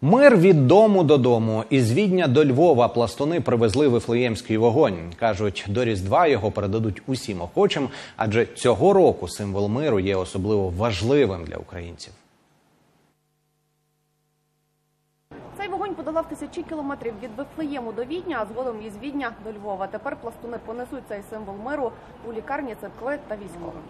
Мир від дому додому. Із Відня до Львова пластуни привезли вифлеємський вогонь. Кажуть, до Різдва його передадуть усім охочим, адже цього року символ миру є особливо важливим для українців. Цей вогонь подолав тисячі кілометрів від Вифлеєму до Відня, а згодом із Відня до Львова. Тепер пластуни понесуть цей символ миру у лікарні, церкви та військових.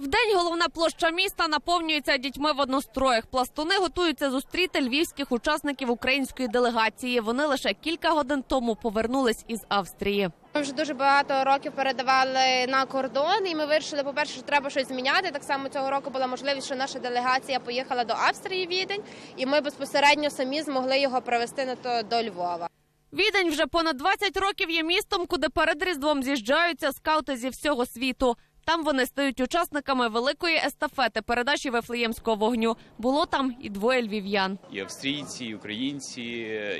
Вдень головна площа міста наповнюється дітьми в одностроях. Пластуни готуються зустріти львівських учасників української делегації. Вони лише кілька годин тому повернулись із Австрії. Ми вже дуже багато років передавали на кордон, і ми вирішили, по-перше, що треба щось зміняти. Так само цього року була можливість, що наша делегація поїхала до Австрії Відень, і ми безпосередньо самі змогли його привезти на то до Львова. Відень вже понад 20 років є містом, куди перед різдвом з'їжджаються скаути зі всього світу. Там вони стають учасниками великої естафети передачі вифлеємського вогню. Було там і двоє львів'ян. і австрійці, і українці,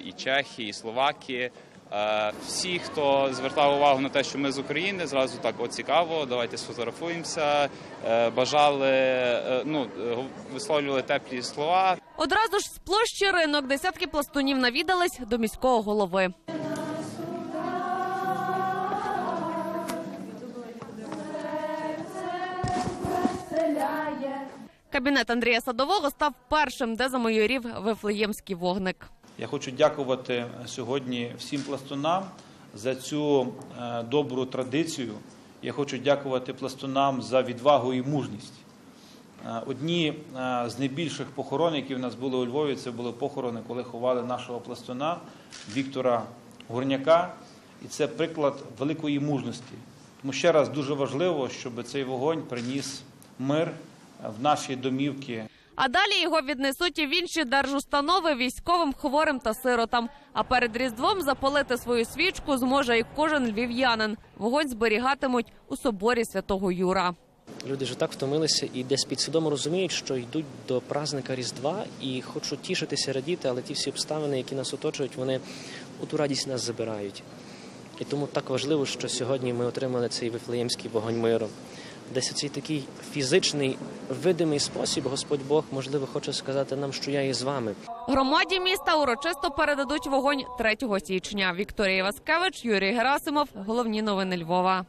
і чехи, і словаки. Е, Всі, хто звертав увагу на те, що ми з України, зразу так о цікаво, давайте сфотографуємося. Е, Бажали, е, ну висловлювали теплі слова. Одразу ж з площі ринок десятки пластунів навідались до міського голови. Кабінет Андрія Садового став першим, де замайорів вифлеємський вогник. Я хочу дякувати сьогодні всім пластунам за цю е, добру традицію. Я хочу дякувати пластунам за відвагу і мужність. Е, Одні е, з найбільших похорон, які в нас були у Львові, це були похорони, коли ховали нашого пластуна Віктора Гурняка. І це приклад великої мужності. Тому ще раз дуже важливо, щоб цей вогонь приніс мир в наші домівки. А далі його віднесуть і в інші держустанови військовим, хворим та сиротам. А перед різдвом запалити свою свічку зможе і кожен львів'янин. Вогонь зберігатимуть у соборі святого Юра. Люди вже так втомилися і десь підсвідомо розуміють, що йдуть до праздника Різдва і хочуть тішитися, радіти, але ті всі обставини, які нас оточують, вони у ту радість нас забирають. І тому так важливо, що сьогодні ми отримали цей вифлеємський вогонь миру. Десь цей такий фізичний, видимий спосіб Господь Бог, можливо, хоче сказати нам, що я і з вами. Громаді міста урочисто передадуть вогонь 3 січня. Вікторія Васкевич, Юрій Герасимов. Головні новини Львова.